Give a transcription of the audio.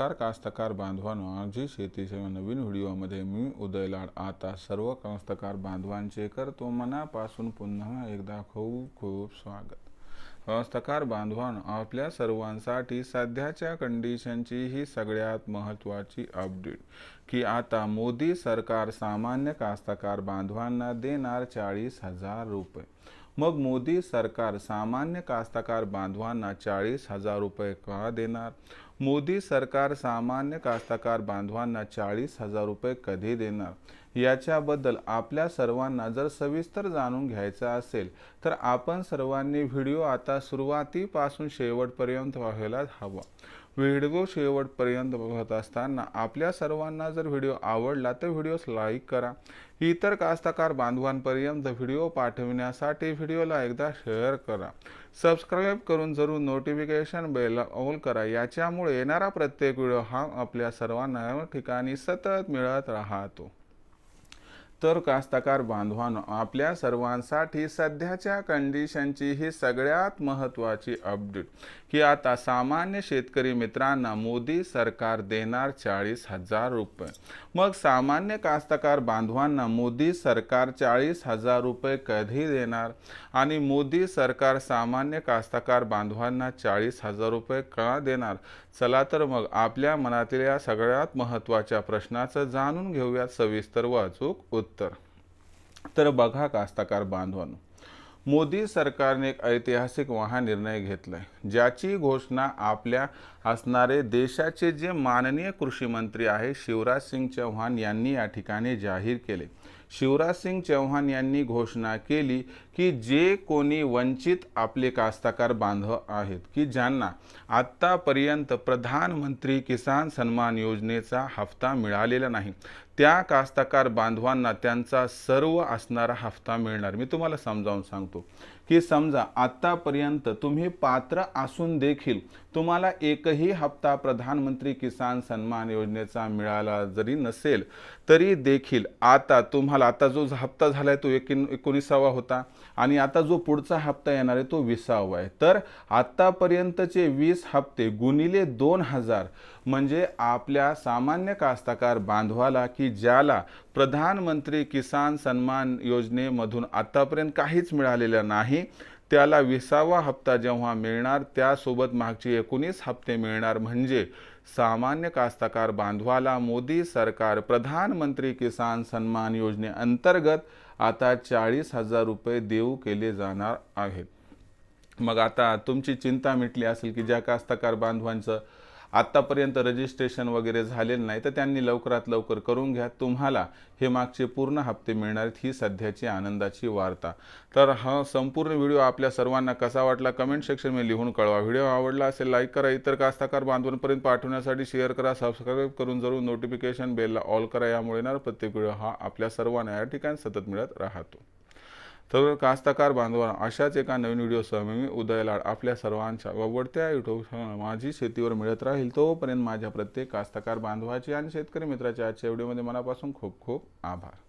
नमस्कार कास्तकार बांधवांनो. आजी शेतीच्या नवीन व्हिडिओमध्ये मी उदय लाड आता सर्व कास्तकार बांधवांचे करतो मनापासून पुन्हा एकदा खूप खूप स्वागत. कास्तकार बांधवांनो आपल्या सर्वांसाठी सध्याच्या कंडिशनची ही सगळ्यात महत्त्वाची अपडेट की आता मोदी सरकार सामान्य कास्तकार बांधवांना देणार चाळीस हजार रुपये. मग मोदी सरकार सामान्य कास्तकार बांधवांना चाळीस हजार रुपये का देणार? मोदी सरकार सामान्य कास्तकार बांधवांना चाळीस हजार रुपये कधी देणार? याच्याबद्दल आपल्या सर्वांना जर सविस्तर जाणून घ्यायचं असेल तर आपण सर्वांनी व्हिडिओ आता सुरुवातीपासून शेवटपर्यंत व्हायला हवा. व्हिडिओ शेवटपर्यंत बघत असताना आपल्या सर्वांना जर व्हिडिओ आवडला तर व्हिडिओस लाईक करा. इतर कास्तकार बांधवांपर्यंत व्हिडिओ पाठविण्यासाठी व्हिडिओला एकदा शेअर करा. सबस्क्राईब करून जरूर नोटिफिकेशन बेल ऑल करा. याच्यामुळे येणारा प्रत्येक व्हिडिओ हा आपल्या सर्वांना ठिकाणी सतत मिळत राहतो. तर कास्तकार बांधवांनो आपल्या सर्वांसाठी सध्याच्या कंडिशनची ही सगळ्यात महत्त्वाची अपडेट की आता सामान्य शेतकरी मित्रांना मोदी सरकार देणार चाळीस हजार रुपये. मग सामान्य कास्तकार बांधवांना मोदी सरकार चाळीस हजार रुपये कधी देणार? आणि मोदी सरकार सामान्य कास्तकार बांधवांना चाळीस हजार रुपये का देणार? चला तर मग आपल्या मनातील या सगळ्यात महत्त्वाच्या प्रश्नाचं जाणून घेऊयात. सविस्तर व अचूक उत्तर। तर बघा कास्तकार बांधवांनो मोदी सरकारने एक ऐतिहासिक महा निर्णय घेतलाय ज्याची घोषणा आपल्या असणारे देशाचे जे माननीय कृषी मंत्री आहे शिवराज सिंग चौहान यांनी या ठिकाणी जाहीर केले. शिवराज सिंग चौहान यांनी घोषणा केली की जे कोणी वंचित आपले कास्तकार बांधव आहेत की ज्यांना आत्तापर्यंत प्रधानमंत्री किसान सन्मान योजनेचा हप्ता मिळालेला नाही त्या कास्तकार बांधवांना त्यांचा सर्व असणारा हप्ता मिळणार. मी तुम्हाला समजावून सांगतो की समजा आत्तापर्यंत तुम्ही पात्र असून देखील तुम्हाला एकही हप्ता प्रधानमंत्री किसान सन्मान योजनेचा मिळाला जरी नसेल तरी देखील आता तुम्हाला आता जो हप्ता झाला आहे तो एकीन एकोणीसावा होता. आणि आता जो पुढचा हप्ता येणार आहे तो विसावा आहे. तर आत्तापर्यंतचे वीस हप्ते गुणिले दोन हजार म्हणजे आपल्या सामान्य कास्तकार बांधवाला की ज्याला प्रधानमंत्री किसान सन्मान योजनेमधून आत्तापर्यंत काहीच मिळालेलं नाही त्याला विसावा हप्ता जेव्हा मिळणार त्यासोबत मागचे एकोणीस हप्ते मिळणार. म्हणजे सामान्य कास्तकार बांधवाला मोदी सरकार प्रधानमंत्री किसान सन्मान योजनेअंतर्गत आता चाळीस हजार रुपये देऊ केले जाणार आहेत. मग आता तुमची चिंता मिटली असेल की ज्या कास्तकार बांधवांचं आत्तापर्यंत रजिस्ट्रेशन वगैरे झालेलं नाही तर त्यांनी लवकरात लवकर करून घ्या. तुम्हाला हे मागचे पूर्ण हप्ते मिळणार आहेत ही सध्याची आनंदाची वार्ता. तर हा संपूर्ण व्हिडिओ आपल्या सर्वांना कसा वाटला कमेंट सेक्शनमध्ये लिहून कळवा. व्हिडिओ आवडला असेल लाईक करा. इतर कास्ताकार बांधवांपर्यंत पाठवण्यासाठी शेअर करा. सबस्क्राईब करून जरूर नोटिफिकेशन बेलला ऑल करा. यामुळे येणार प्रत्येक व्हिडिओ हा आपल्या सर्वांना या ठिकाणी सतत मिळत राहतो. तर कास्तकार बांधवांना अशाच एका नवीन व्हिडिओसह मी उदय लाड आपल्या सर्वांच्या आवडत्या युट्यूब माझी शेतीवर मिळत राहील तोपर्यंत माझ्या प्रत्येक कास्तकार बांधवाची आणि शेतकरी मित्राच्या आजच्या व्हिडिओमध्ये मनापासून खूप खूप आभार.